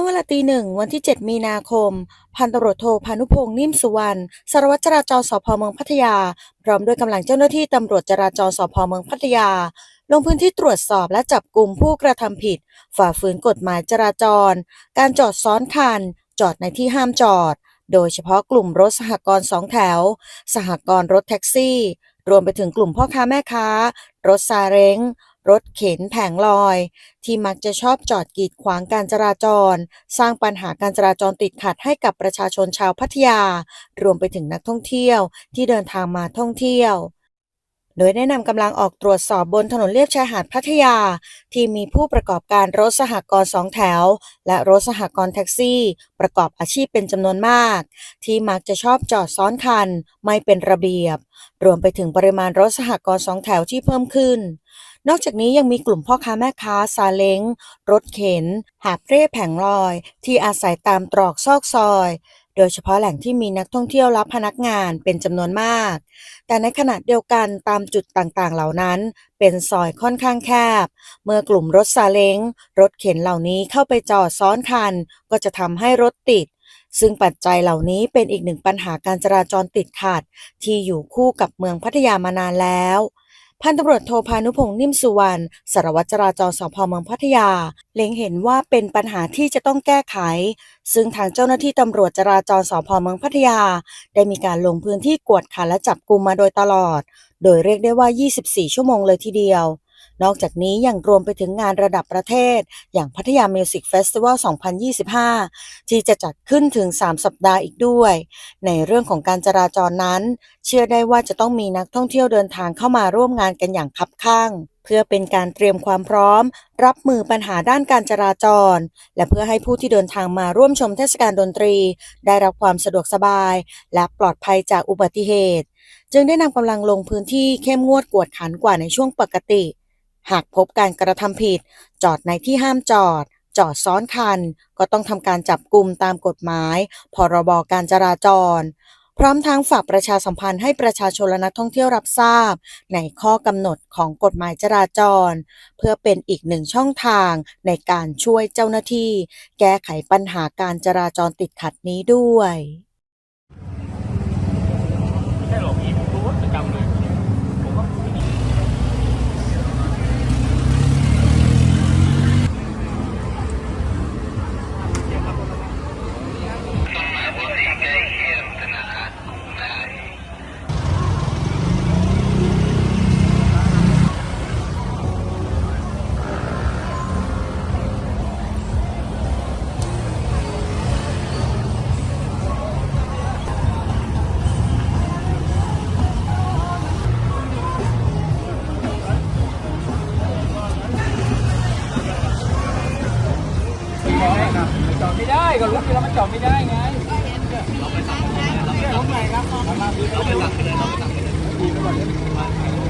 มื่อเวลาตีหนึ่งวันที่ 7 มีนาคม พันตำรวจโทพานุพงษ์นิ่มสุวรรณสารวัตรจราจรสพเมืองพัทยา พร้อมด้วยกำลังเจ้าหน้าที่ตำรวจจราจรสพเมืองพัทยา ลงพื้นที่ตรวจสอบและจับกลุ่มผู้กระทำผิด ฝ่าฝืนกฎหมายจราจร การจอดซ้อนคัน จอดในที่ห้ามจอด โดยเฉพาะกลุ่มรถสหกรณ์สองแถว สหกรณ์รถแท็กซี่ รวมไปถึงกลุ่มพ่อค้าแม่ค้า รถซาเร้ง รถเข็นแผงลอย ที่มักจะชอบจอดกีดขวางการจราจร สร้างปัญหาการจราจรติดขัดให้กับประชาชนชาวพัทยา รวมไปถึงนักท่องเที่ยวที่เดินทางมาท่องเที่ยวโดยได้นำกำลังออกตรวจสอบบนถนนเลียบชายหาดพัทยา ที่มีผู้ประกอบการรถสหกรณ์สองแถว และรถสหกรณ์แท็กซี่ ประกอบอาชีพเป็นจำนวนมาก ที่มักจะชอบจอดซ้อนคัน ไม่เป็นระเบียบ รวมไปถึงปริมาณรถสหกรณ์สองแถวที่เพิ่มขึ้น นอกจากนี้ยังมีกลุ่มพ่อค้าแม่ค้าซาเล้ง รถเข็น หาบเร่แผงลอย ที่อาศัยตามตรอกซอกซอย โดยเฉพาะแหล่งที่มีนักท่องเที่ยวรับพนักงานเป็นจำนวนมาก แต่ในขณะเดียวกันตามจุดต่างๆ เหล่านั้น เป็นซอยค่อนข้างแคบ เมื่อกลุ่มรถซาเล้ง รถเข็นเหล่านี้เข้าไปจอดซ้อนคัน ก็จะทำให้รถติดซึ่งปัจจัยเหล่านี้เป็นอีกหนึ่งปัญหาการจราจรติดขัด ที่อยู่คู่กับเมืองพัทยามานานแล้ว พันตำรวจโทพานุพงษ์นิ่มสุวรรณสารวัตรจราจรสพเมืองพัทยา เล็งเห็นว่าเป็นปัญหาที่จะต้องแก้ไข ซึ่งทางเจ้าหน้าที่ตำรวจจราจรสพเมืองพัทยา ได้มีการลงพื้นที่กวดขันและจับกลุ่มมาโดยตลอด โดยเรียกได้ว่า 24 ชั่วโมงเลยทีเดียว นอกจากนี้ยังรวมไปถึงงานระดับประเทศ อย่างพัทยามิวสิกเฟสติวัล 2025 ที่จะจัดขึ้นถึง 3 สัปดาห์อีกด้วย ในเรื่องของการจราจรนั้น เชื่อได้ว่าจะต้องมีนักท่องเที่ยวเดินทางเข้ามาร่วมงานกันอย่างคับข้างเพื่อเป็นการเตรียมความพร้อม รับมือปัญหาด้านการจราจร และเพื่อให้ผู้ที่เดินทางมาร่วมชมเทศกาลดนตรี ได้รับความสะดวกสบาย และปลอดภัยจากอุบัติเหตุ จึงได้นำกำลังลงพื้นที่เข้มงวดกวดขันกว่าในช่วงปกติ หากพบการกระทำผิด จอดในที่ห้ามจอด จอดซ้อนคัน ก็ต้องทำการจับกลุ่มตามกฎหมาย พรบการจราจร พร้อมทั้งฝากประชาสัมพันธ์ให้ประชาชนและนักท่องเที่ยวรับทราบ ในข้อกำหนดของกฎหมายจราจร เพื่อเป็นอีกหนึ่งช่องทางในการช่วยเจ้าหน้าที่ แก้ไขปัญหาการจราจรติดขัดนี้ด้วย กับรถทีเราไม่จอดไม่ได้ไงเราไปสั่งเราไปสั่งครับเราไปสั่งไปเลยเราไปสั่งไปเลย